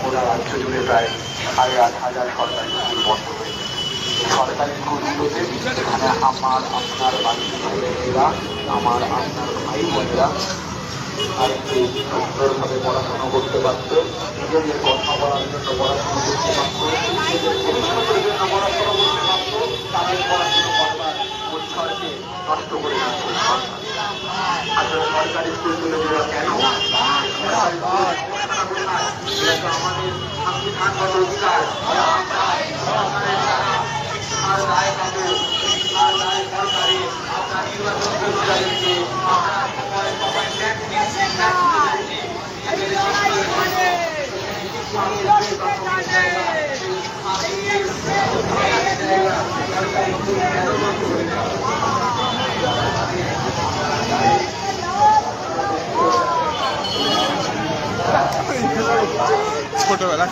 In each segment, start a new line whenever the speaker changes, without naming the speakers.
গোটা রাজ্য জুড়ে প্রায় সাড়ে আট হাজার সরকারি স্কুল বন্ধ হয়েছে সরকারি স্কুলগুলোতে এখানে আমার আপনার বাড়ির ছেলেমেয়েরা আমার আপনার ভাই বোনেরা আর একটু সুন্দরভাবে পড়াশোনা করতে পারত নিজেদের কথা বলার জন্য পড়াশোনা করতে পারত নিজেদের পড়াশোনা করতে পারত তাদের পড়াশোনা নষ্ট করে আসলে সরকারি স্কুলগুলো কেন সরকারি স্কুল এটা তো আমাদের সংবিধানগত অধিকার সরকারের দ্বারা শিক্ষার দায় পাবো শিক্ষার দায় সরকারি আপনার নির্বাচন কর্মচারীকে আমরা সময় সময় ট্যাক্স দিচ্ছি ট্যাক্স দিচ্ছি নিজেদের
ছোটবেলা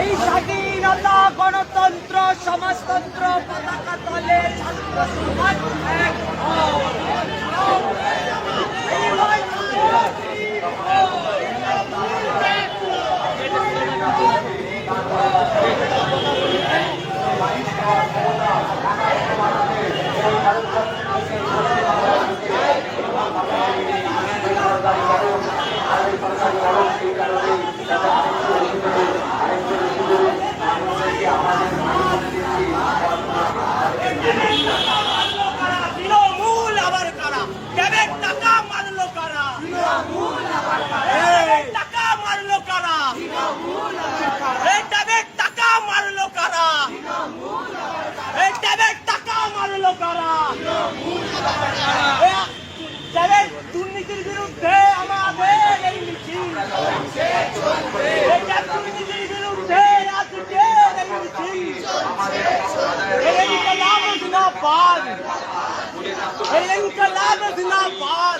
এই স্বাধীনতা গণতন্ত্র সমাজতন্ত্র পতাকা তলে ছাত্র সমাজ এক হও। এই তৃণমূল আবার কারা ট্যাবের টাকা মারলো কারা এই টাকা মারলো কারা এই ট্যাবের টাকা মারলো কারা এই ট্যাবের টাকা মারলো কারা এই ট্যাবের দুর্নীতির বিরুদ্ধে আমাদের এই মিছিল এই ট্যাব দুর্নীতির বিরুদ্ধে আজকের এই মিছিল এই ইনকলাব জিন্দাবাদ এই ইনকলাব জিন্দাবাদ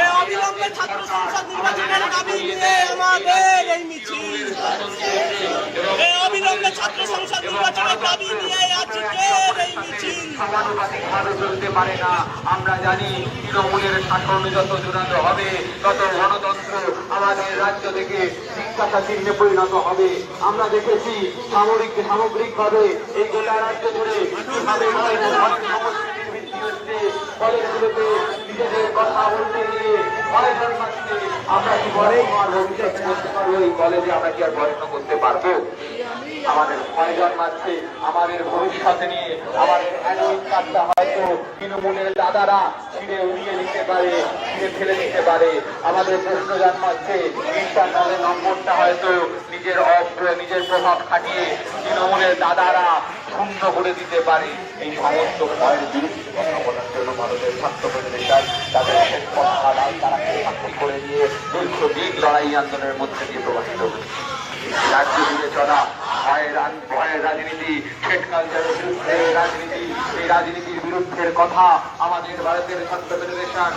এই অবিলম্বে ছাত্র সংসদ নির্বাচনের দাবি আমাদের এই মিছিল। অবিলম্বে ছাত্র সংসদ নির্বাচনের দাবি নিয়ে এই মিছিল।
চলতে পারে না আমরা জানি তৃণমূলের যত হবে, তত গণতন্ত্র আমাদের রাজ্য থেকে জিজ্ঞাসা চিহ্নে পরিণত হবে। আমরা দেখেছি সামরিক সামগ্রিক ভাবে এই গোটা রাজ্য জুড়ে কীভাবে কলেজে আমরা কি আর পড়াশোনা করতে পারব? আমাদের ভয় জন্মাচ্ছে। আমাদের ভবিষ্যতে নিয়ে আমাদের অ্যাডমিট হয়তো তৃণমূলের দাদারা ছিঁড়ে উড়িয়ে দিতে পারে ফেলে দিতে পারে। আমাদের প্রশ্ন জন্মাচ্ছে ইন্টারনালে নম্বরটা হয়তো নিজের অপ্র- নিজের প্রভাব খাটিয়ে তৃণমূলের দাদারা শূন্য করে দিতে পারে। এই সমস্ত ভয়ের লড়াই আন্দোলনের মধ্যে দিয়ে ভয়ের রাজনীতি রাজনীতি এই রাজনীতির বিরুদ্ধের কথা আমাদের ভারতের ছাত্র ফেডারেশন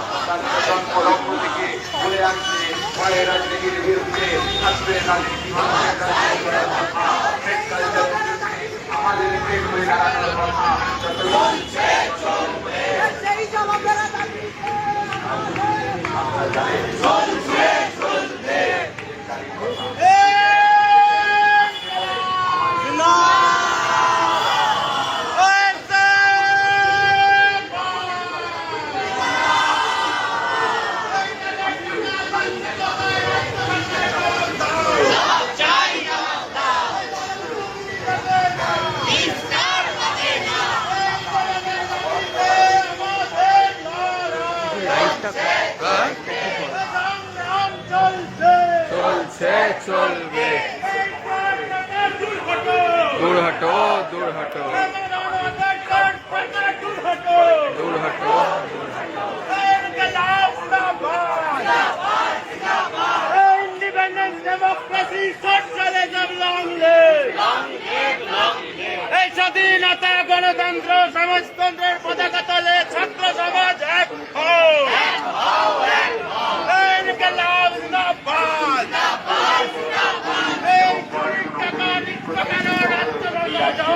থেকে বলে আসছে ভয়ের রাজনীতির বিরুদ্ধে ছাত্রের রাজনীতি রাজনীতি আমাদের কথা।
চলছে চলবে। দূর হটো দূর হটো
এই স্বাধীনতা গণতন্ত্র সমাজতন্ত্রের পতাকা তলে ছাত্র সমাজ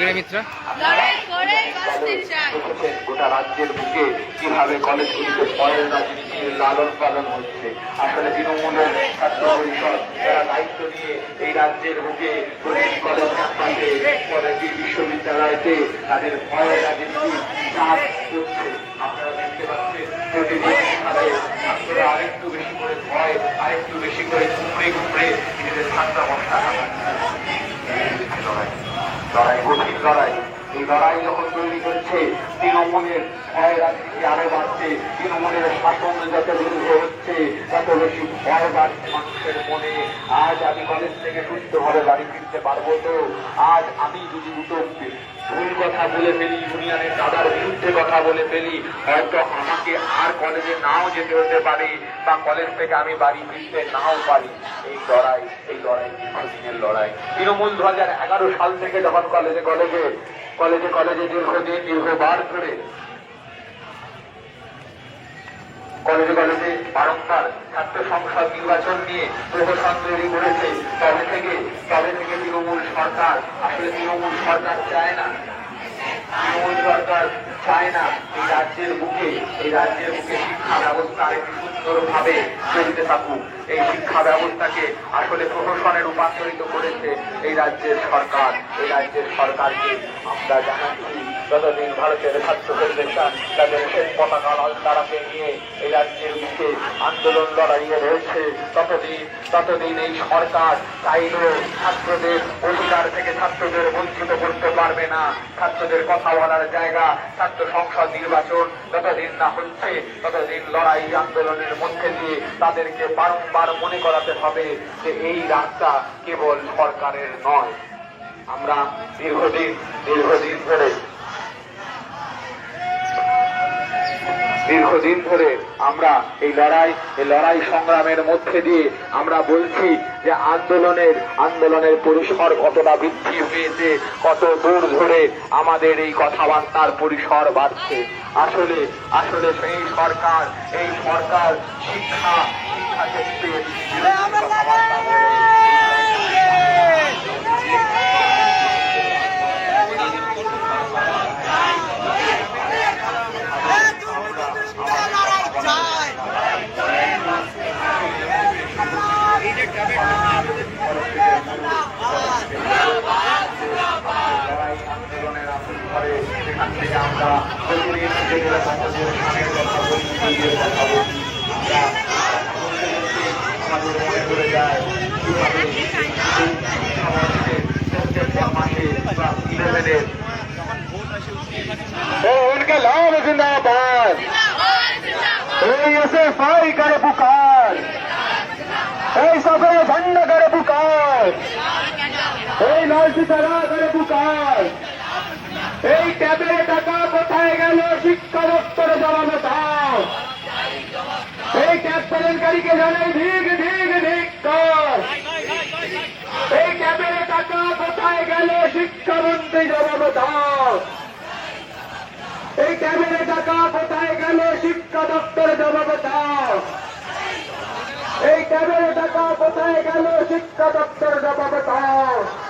করেছে।
মিত্রা?
লড়াই করে বাঁচতে চাই
গোটা রাজ্যের বুকে কীভাবে কলেজগুলিতে ভয়ের রাজনীতির লালন পালন হচ্ছে। আসলে তৃণমূলের ছাত্র পরিষদ যারা দায়িত্ব নিয়ে এই রাজ্যের বুকে কলেজ ক্যাম্পাসে কলেজে বিশ্ববিদ্যালয়তে তাদের ভয়ের রাজনীতি চাপ করছে। আপনারা দেখতে পাচ্ছেন প্রতিদিন কীভাবে ছাত্ররা আরেকটু বেশি করে ভয় আরেকটু বেশি করে ঘুমড়ে ঘুমড়ে নিজেদের ছাত্রাবস্থা কাটাচ্ছে। লড়াই লড়াই কঠিন লড়াই লড়াই যখন তৈরি করছে তৃণমূলের ভয় রাজনীতি আরও বাড়ছে, তৃণমূলের শাসন যত দীর্ঘ হচ্ছে, তত বেশি ভয় বাড়ছে মানুষের মনে। আজ আমি কলেজ থেকে সুস্থভাবে বাড়ি ফিরতে পারব তো। আজ আমি যদি দুটো ভুল কথা বলে ফেলি, ইউনিয়নের দাদার বিরুদ্ধে কথা বলে ফেলি, হয়তো আমাকে আর কলেজে নাও যেতে হতে পারে, বা কলেজ থেকে আমি বাড়ি ফিরতে নাও পারি। এই লড়াই এই লড়াই দীর্ঘদিনের লড়াই। তৃণমূল দু হাজার এগারো সাল থেকে যখন কলেজে কলেজে কলেজে কলেজে দীর্ঘদিন, দীর্ঘবার ধরে কলেজে কলেজে বারংবার ছাত্র সংসদ নির্বাচন নিয়ে প্রহসন তৈরি করেছে। তবে থেকে তবে থেকে তৃণমূল সরকার, আসলে তৃণমূল সরকার চায় না। তৃণমূল সরকার চায় না এই রাজ্যের মুখে এই রাজ্যের মুখে শিক্ষা ব্যবস্থা আরেকটি সুন্দরভাবে চলতে থাকুক। এই শিক্ষা ব্যবস্থাকে আসলে প্রশাসনে রূপান্তরিত করেছে এই রাজ্যের সরকার। এই রাজ্যের সরকারকে আমরা জানাচ্ছি যতদিন ভারতের ছাত্র ফেডারেশন তাদের সেই পতাকা তারাকে নিয়ে এই রাজ্যের মুখে আন্দোলন লড়াইয়ে রয়েছে, ততদিন ততদিন এই সরকার চাইলেও ছাত্রদের অধিকার থেকে ছাত্রদের বঞ্চিত করতে পারবে না। ছাত্রদের কথা বলার জায়গা, ছাত্র সংসদ নির্বাচন যতদিন না হচ্ছে, ততদিন লড়াই আন্দোলনের মধ্যে দিয়ে তাদেরকে বারংবার মনে করাতে হবে যে এই রাস্তা কেবল সরকারের নয়। আমরা দীর্ঘদিন দীর্ঘদিন ধরে দীর্ঘদিন ধরে আমরা এই লড়াই এই লড়াই সংগ্রামের মধ্যে দিয়ে আমরা বলছি যে আন্দোলনের আন্দোলনের পরিসর কতটা বৃদ্ধি হয়েছে কত দূর ধরে আমাদের এই কথাবার্তার পরিসর বাড়ছে। আসলে আসলে সেই সরকার এই সরকার শিক্ষা শিক্ষা ক্ষেত্রে उनके लाभ जिंदाबाद ऐसे फाई करे पुकार এই সফরে ঝন্ডা করে পুকার এই লালচি তারা করে পুকার এই ট্যাবের টাকা কোথায় গেল শিক্ষা দপ্তরে জমানো দাও এই ট্যাব কেলেঙ্কারিকে জানাই ধিক ধিক ধিক কর এই ক্যাবের টাকা কোথায় গেল? শিক্ষা দপ্তর দাও এই ক্যাবের টাকা কোথায় গেল? শিক্ষা দপ্তর জবাব দাও